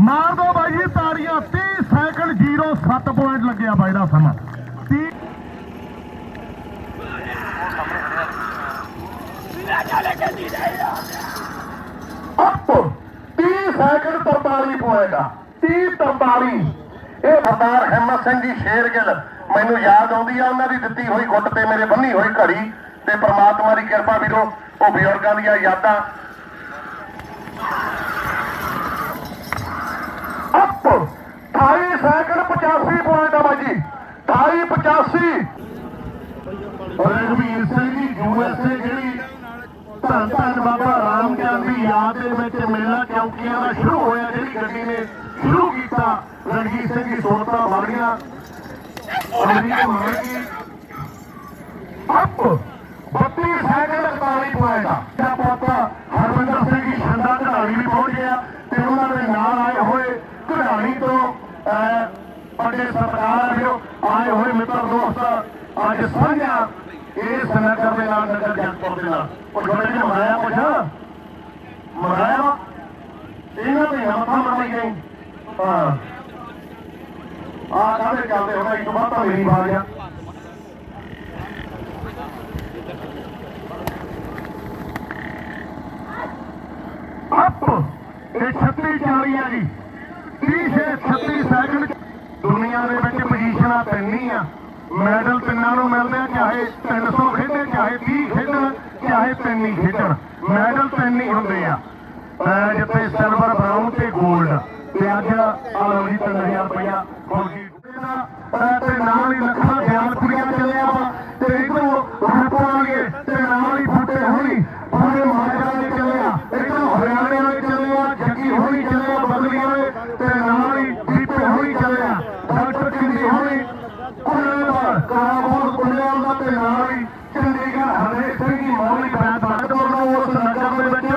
ਮਾਰ ਦੋ ਬਾਈ ਜੀ, ਤਾੜੀਆਂ 30 ਸੈਕਿੰਡ 07 ਪੁਆਇੰਟ ਲੱਗਿਆ ਬਾਈ ਦਾ ਸਮਾਂ। ਇਹ ਸਰਦਾਰ ਹਿੰਮਤ ਸਿੰਘ ਜੀ ਸ਼ੇਰਗਿੱਲ, ਮੈਨੂੰ ਯਾਦ ਆਉਂਦੀ ਆ, ਉਹਨਾਂ ਦੀ ਦਿੱਤੀ ਹੋਈ ਗੁੱਟ ਤੇ ਮੇਰੇ ਬੰਨੀ ਹੋਈ ਘੜੀ ਤੇ ਪ੍ਰਮਾਤਮਾ ਦੀ ਕਿਰਪਾ ਵੀਰੋ, ਉਹ ਬਜ਼ੁਰਗਾਂ ਦੀਆਂ ਯਾਦਾਂ। ਜੀ 28 85 ਸਿੰਘ ਜੀ ਯੂਐਸਏ ਜਿਹੜੀ ਧੰਨ ਧੰਨ ਬਾਬਾ ਰਾਮ ਗਿਆਨ ਦੀ ਯਾਦ ਦੇ ਵਿੱਚ ਮੇਲਾ ਚੌਕੀਆਂ ਦਾ ਸ਼ੁਰੂ ਹੋਇਆ, ਜਿਹੜੀ ਗੱਡੀ ਨੇ ਸ਼ੁਰੂ ਕੀਤਾ। ਰਣਜੀਤ ਸਿੰਘ ਦੀ ਸੋਤਾ ਵਾਲੀਆਂ ਅਮਰੀਕ ਮਾਰਗੀ ਅਪ 32 ਸੈਕਿੰਡ 41 ਪੁਆਇੰਟ ਦਾ ਪੋਤਾ ਹਰਮਿੰਦਰ ਸਿੰਘ ਜੀ ਛੰਦਾ ਕਢਾਣੀ ਵੀ ਪਹੁੰਚ ਗਿਆ ਤੇ ਉਹਨਾਂ ਦੇ ਨਾਲ ਆਏ ਹੋਏ ਕਢਾਣੀ ਤੋਂ ਅਹ, ਵੱਡੇ ਸਰਕਾਰ ਵੀਰੋ ਆਏ ਹੋਏ ਮਿੱਤਰ ਦੋਸਤ, ਅੱਜ ਸਾਂਝਾ ਇਸ ਨਗਰ ਦੇ ਨਾਲ ਨਗਰ ਜਗਤਪੁਰ ਦੇ ਨਾਲ। ਉਹ ਜਿਹੜੇ ਨੇ ਮਨਾਇਆ ਕੁਛ ਮਨਾਇਆ ਇਹਨਾਂ ਦੇ ਮੱਥਾ ਮਾਰੀ ਗਈ ਹਾਂ। ਆ ਕਾਹਦੇ ਚੱਲਦੇ ਹੋਣਾ ਇੱਕ ਬਾਤ ਤਾਂ ਮੇਰੀ ਬਾਤ ਆ। ਅਪ! ਇਹ 36 40 ਆ ਜੀ। 30 ਸੇ 36 ਸੈਕਿੰਡ ਦੁਨੀਆ ਦੇ ਵਿੱਚ ਪੋਜੀਸ਼ਨਾਂ ਤਿੰਨ ਆ। ਮੈਡਲ ਤਿੰਨਾਂ ਨੂੰ ਮਿਲਦੇ ਆ, ਚਾਹੇ 300 ਖੇਡੇ, ਚਾਹੇ 30 ਖੇਡਣ, ਚਾਹੇ ਤਿੰਨ ਹੀ ਖੇਡਣ। ਮੈਡਲ ਤਿੰਨ ਹੀ ਹੁੰਦੇ ਆ। ਅਹ ਜਿੱਥੇ ਸਿਲਵਰ ਬਰਾਊਨ ਤੇ 골ਡ ਤੇ ਅੱਜ ਆਲੋ ਜੀ 3000 ਰੁਪਇਆ ਫੌਜੀ ਤੇ ਨਾਲ ਹੀ ਲੱਖਾਂ ਗਿਆਨ ਕੁੜੀਆਂ ਚੱਲਿਆ ਵਾ। ਤੇ ਇਧਰੋਂ ਰੂਪਾਂ ਵਾਲੇ ਤੇ ਨਾਲ ਹੀ ਫੁੱਟੇ ਹੋਣੀ ਪੂਰੇ ਮਾਜਰਾ ਦੇ ਚੱਲਿਆ। ਇਧਰੋਂ ਹਰਿਆਣੇ ਵਾਲੇ ਚੱਲਿਆ, ਜੱਗੀ ਹੋਣੀ ਚੱਲਿਆ, ਬਦਲੀਆਂ ਵਾਲੇ। ਤੇ ਨਾਲ ਹੀ ਦੀਪੇ ਹੋਣੀ ਚੱਲਿਆ ਡਾਕਟਰ ਕਿੰਦੀ ਹੋਣੀ ਉਹਨਾਂ ਦਾ ਕਾਬੂਲ ਕੁੱਲਿਆਂ ਦਾ ਤੇ ਨਾਲ ਹੀ ਚੰਡੀਗੜ੍ਹ ਹਰੇਕ ਸਿੰਘ ਦੀ ਮੌਲਿਕ ਬੈਠ ਬਾਦਲ ਨੂੰ ਉਸ ਨਗਰ ਦੇ ਵਿੱਚ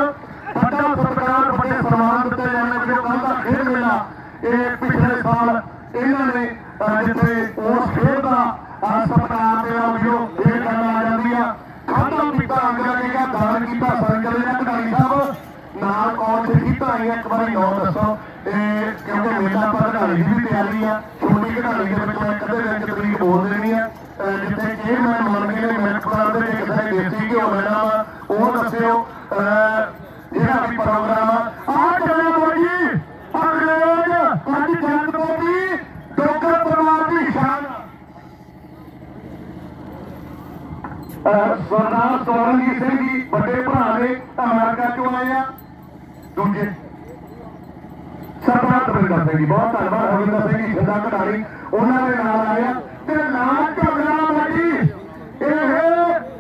ਵੱਡਾ ਸਤਿਕਾਰ ਵੱਡੇ ਸਨਮਾਨ ਦਿੱਤੇ ਜਾਂਦੇ ਨੇ ਕੱਲ ਦਾ ਖੇਡ ਮੇਲਾ ਇਹ ਪਿਛਲੇ ਸਾਲ ਇਹਨਾਂ ਨੇ ਜਿੱਥੇ ਉਸ ਖੇਡ ਦਾ ਅਹ, ਦੇ ਨਾਲ ਇਹ ਗੱਲ ਆ ਜਾਂਦੀ ਆ ਖਾਦਾ ਪੀਤਾ ਅੰਗਰੇਜ਼ਾਂ ਨੇ ਦਾਨ ਕੀਤਾ ਸੰਗਲ ਨੇ ਕਢਾਈ ਸਾਹਿਬ ਨਾਲ ਕੌਣ ਸੀ? ਕੀਤਾ ਇੱਕ ਵਾਰੀ ਨਾਮ ਦੱਸੋ। ਇਹ ਕਿਉਂਕਿ ਮੇਲਾ ਪਰ ਕਢਾਈ ਦੀ ਵੀ ਤਿਆਰੀ ਆ ਛੋਟੀ ਕਢਾਈ ਦੇ ਵਿੱਚ ਮੈਂ ਕਦੇ ਵਿੱਚ ਤਰੀਕ ਬੋਲ ਦੇਣੀ ਆ। ਜਿੱਥੇ ਚੇਅਰਮੈਨ ਮੰਨ ਗਏ ਮਿਲਕ ਪਲਾਂਟ ਦੇ ਕਿਸੇ ਨੇ ਦੇਸੀ ਘਿਓ ਲੈਣਾ ਵਾ ਉਹ ਦੱਸਿਓ। ਅਹ, ਜਿਹੜਾ ਵੀ ਪ੍ਰੋਗਰਾਮ ਆ ਆ ਚੱਲਿਆ ਬਾਈ ਜੀ ਅੰਗਰੇਜ਼ ਅੱਜ ਜਨਮ ਦੀ ਡੋਗਰ ਪਰਿਵਾਰ ਦੀ ਸ਼ਾਨ ਅਹ, ਸਰਦਾਰ ਸਵਰਨਜੀਤ ਸਿੰਘ ਜੀ, ਵੱਡੇ ਭਰਾ ਨੇ ਅਮਰੀਕਾ ਚੋਂ ਆਏ ਆ? ਦੂਜੇ। ਸਰਦਾਰ ਦਵਿੰਦਰ ਸਿੰਘ ਜੀ, ਬਹੁਤ ਧੰਨਵਾਦ ਹਰਵਿੰਦਰ ਸਿੰਘ ਜੀ ਸਿੰਦਾ ਕਢਾਰੀ ਉਹਨਾਂ ਦੇ ਨਾਲ ਆਇਆ ਤੇ ਨਾਲ ਝਗੜਾ ਬਾਜੀ ਇਹ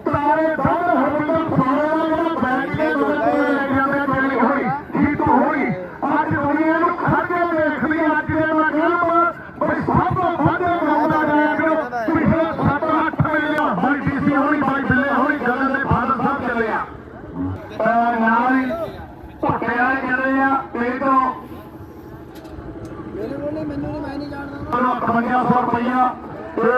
ਤਾਰੇ ਦੰਦ ਹਰਵਿੰਦਰ ਫਾੜੇ ਦਾ ਜਿਹੜਾ ਬੈਠ ਕੇ ਦੁਨੀਆ ਲੈ ਜਾਂਦੇ ਪਹਿਲੀ ਹੋਈ ਜੀਤੂ ਹੋਈ ਅੱਜ ਦੁਨੀਆ ਨੂੰ ਖੜ ਕੇ ਦੇਖਦੀ ਅੱਜ ਦੇ ਮੈਂ ਕਹਿੰਦਾ ਬਈ ਸਭ ਤੋਂ ਵੱਧ ਗਾਉਂਦਾ ਜਾਇਆ ਕਰੋ ਪਿਛਲੇ 7-8 ਮਹੀਨੇ ਬਾਈ ਡੀਸੀ ਹੋਣੀ ਬਾਈ ਬਿੱਲੇ ਹੋਣੀ ਗੱਲ ਦੇ ਫਾਦਰ ਸਾਹਿਬ ਚੱਲੇ ਆ ਅਹ ਨਾਲ ਹੀ ਭੱਟੇ ਵਾਲੇ ਚੱਲੇ ਆ ਤੇ ਤੋਂ ਮੇਰੇ ਕੋਲ ਮੈਨੂੰ ਨਹੀਂ ਮੈਂ ਨਹੀਂ ਜਾਣਦਾ 5500 ਰੁਪਇਆ ਤੇ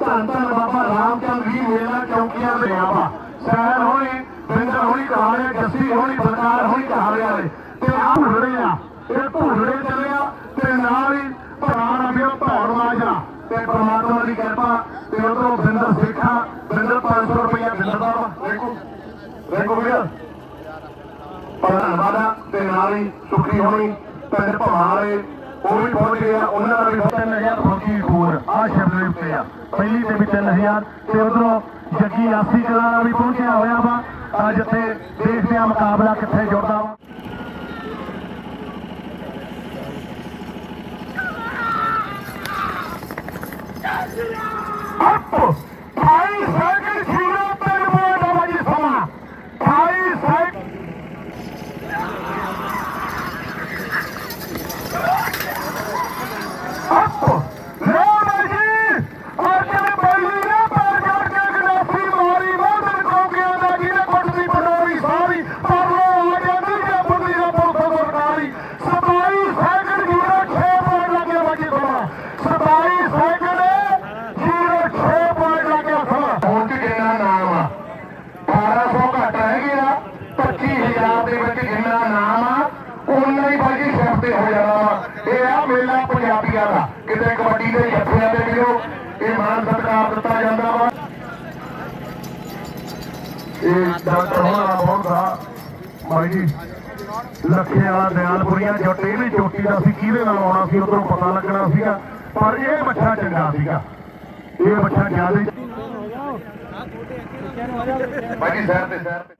ਧੰਨ ਧੰਨ ਬਾਬਾ ਰਾਮਚੰਦ ਜੀ ਮੇਲਾ ਚੌਕੀਆਂ ਦੇ ਆਵਾ ਸੈਰ ਹੋਣੀ ਬਿੰਦਰ ਹੋਣੀ ਕਹਾੜੇ ਜੱਸੀ ਹੋਣੀ ਬਲਕਾਰ ਹੋਣੀ ਕਹਾੜੇ ਵਾਲੇ। ਤੇ ਆ ਭੁੱਲੜੇ ਆ ਇਹ ਭੁੱਲੜੇ ਚੱਲਿਆ ਤੇ ਨਾਲ ਹੀ ਪ੍ਰਾਣ ਅਭਿਓ ਧੌਣ ਮਾਜਰਾ। ਤੇ ਪ੍ਰਮਾਤਮਾ ਦੀ ਕਿਰਪਾ ਤੇ ਉਧਰੋਂ ਬਿੰਦਰ ਸੇਖਾ ਬਿੰਦਰ 500 ਰੁਪਇਆ ਬਿੰਦਰ ਦਾ ਦੇਖੋ ਦੇਖੋ ਵੀਰ ਧੰਨਵਾਦ ਆ ਤੇ ਨਾਲ ਹੀ ਸੁਖੀ ਹੋਣੀ, ਪਿੰਡ ਭਮਾਲੇ ਉਹ ਵੀ ਪਹੁੰਚ ਗਏ ਆ, ਉਹਨਾਂ ਦਾ ਵੀ 3000 ਫੌਜੀ ਹੋਰ ਆ ਸ਼ਬਦ ਦੇ ਉੱਤੇ ਆ। ਪਹਿਲੀ ਤੇ ਵੀ 3000 ਤੇ ਉਧਰੋਂ ਜੱਗੀ ਆਸੀ ਕਲਾਂ ਦਾ ਵੀ ਪਹੁੰਚਿਆ ਹੋਇਆ ਵਾ। ਆ ਜਿੱਥੇ ਦੇਖਦੇ ਆ ਮੁਕਾਬਲਾ ਕਿੱਥੇ ਜੁੜਦਾ ਵਾ ਅਪ 28 ਸੈਕਿੰਡ ਸ਼ੀਰਾ ਪੈਰ ਬੋਲ ਦਾ ਜੀ ਸਮਾਂ 28 ਸੈਕਿੰਡ ਅਪ ਲੋ ਬਾਜੀ ਅੱਜ ਦੇ ਪਹਿਲੀ ਨੇ ਪੈਰ ਜੜ ਕੇ ਗਲਾਸੀ ਮਾਰੀ ਵਾਧਨ ਕੌਂਕਿਆਂ ਦਾ ਜਿਹਨੇ ਪਟਦੀ ਪਟੋਰੀ ਸਾਰੀ ਪਰ ਲੋ ਆ ਜਾਂਦੀ ਜੇ ਬੰਦੀ ਦਾ ਪੁਲਿਸ ਸਰਕਾਰੀ 27 ਸੈਕਿੰਡ ਜੀਰੋ 6 ਪੁਆਇੰਟ ਲੱਗਿਆ ਬਾਜੀ ਸਮਾਂ 27 ਸੈਕਿੰਡ ਜੀਰੋ 6 ਪੁਆਇੰਟ ਲੱਗਿਆ ਸਮਾਂ ਹੁਣ ਕਿ ਜਿੰਨਾ ਨਾਮ ਆ 1800 ਘੱਟ ਰਹਿ ਗਿਆ 25000 ਦੇ ਵਿੱਚ ਜਿੰਨਾ ਨਾਮ ਆ ਉਨਾ ਹੀ ਬਾਜੀ ਸਿਰ ਤੇ ਹੋ ਜਾਣਾ ਵਾ ਇਹ ਆ ਮੇਲਾ ਪੰਜਾਬੀਆਂ ਦਾ ਕਿਤੇ ਕਬੱਡੀ ਦੇ ਜੱਫਿਆਂ ਦੇ ਵੀਰੋ ਇਹ ਮਾਨ ਸਤਿਕਾਰ ਦਿੱਤਾ ਜਾਂਦਾ ਵਾ। ਇਹ ਡਾਕਟਰ ਹੋਣਾ ਬਹੁਤ ਦਾ ਭਾਈ ਜੀ ਲੱਖੇ ਵਾਲਾ ਦਿਆਲਪੁਰੀਆ ਜੱਟ ਇਹ ਵੀ ਚੋਟੀ ਦਾ ਸੀ ਕਿਹਦੇ ਨਾਲ ਆਉਣਾ ਸੀ ਉਧਰੋਂ ਪਤਾ ਲੱਗਣਾ ਸੀਗਾ। ਪਰ ਇਹ ਬੱਚਾ ਚੰਗਾ ਸੀਗਾ। ਇਹ ਬੱਚਾ ਜ਼ਿਆਦਾ ਭਾਈ ਜੀ ਸਹਿਰ ਤੇ ਸਹਿਰ ਤੇ।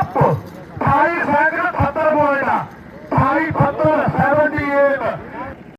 ਅਪ 28 ਸੈਕਿੰਡ 78 বলে না। তারই